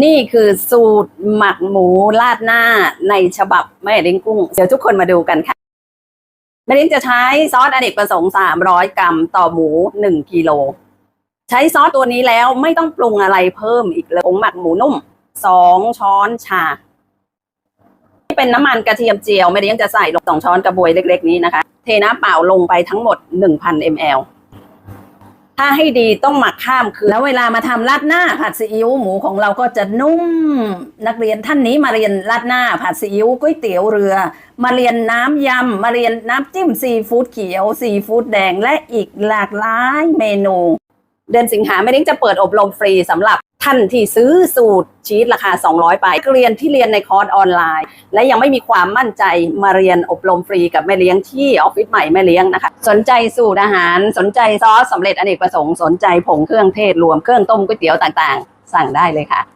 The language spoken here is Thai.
นี่คือสูตรหมักหมูราดหน้าในฉบับแม่เลี้งกุ้ง เดี๋ยวทุกคนมาดูกันค่ะ แม่เลี้งจะใช้ซอสอเนกประสงค์ 300 กรัมต่อหมู 1กิโล ใช้ซอสตัวนี้แล้วไม่ต้องปรุงอะไรเพิ่มอีกเลยผงหมักหมูนุ่ม 2 ช้อนชา ที่เป็นน้ำมันกระเทียมเจียว แม่เลี้ยงจะใส่ลงสองช้อนกระบวยเล็ก ๆ นี้นะคะ เทน้ำเปล่าลงไปทั้งหมด 1,000 ml ถ้าให้ดีต้องหมักข้ามคืนแล้วเวลามาทำราดหน้าผัดซีอิ๊วหมูของเราก็จะนุ่ม นักเรียนท่านนี้มาเรียนราดหน้าผัดซีอิ๊วก๋วยเตี๋ยวเรือ มาเรียนน้ำยำมาเรียนน้ำจิ้มซีฟู้ดเขียวซีฟู้ดแดงและอีกหลากหลายเมนู เดือนสิงหาไม่เล้งจะเปิดอบรมฟรีสำหรับ ท่านที่ซื้อสูตรชีสราคา 200 ไปเรียนที่เรียนในคอร์สออนไลน์ และยังไม่มีความมั่นใจมาเรียนอบรมฟรีกับแม่เลี้ยงที่ออฟฟิศใหม่แม่เลี้ยงนะคะ สนใจสูตรอาหาร สนใจซอสสำเร็จอเนกประสงค์ สนใจผงเครื่องเทศรวมเครื่องต้มก๋วยเตี๋ยวต่างๆ สั่งได้เลยค่ะ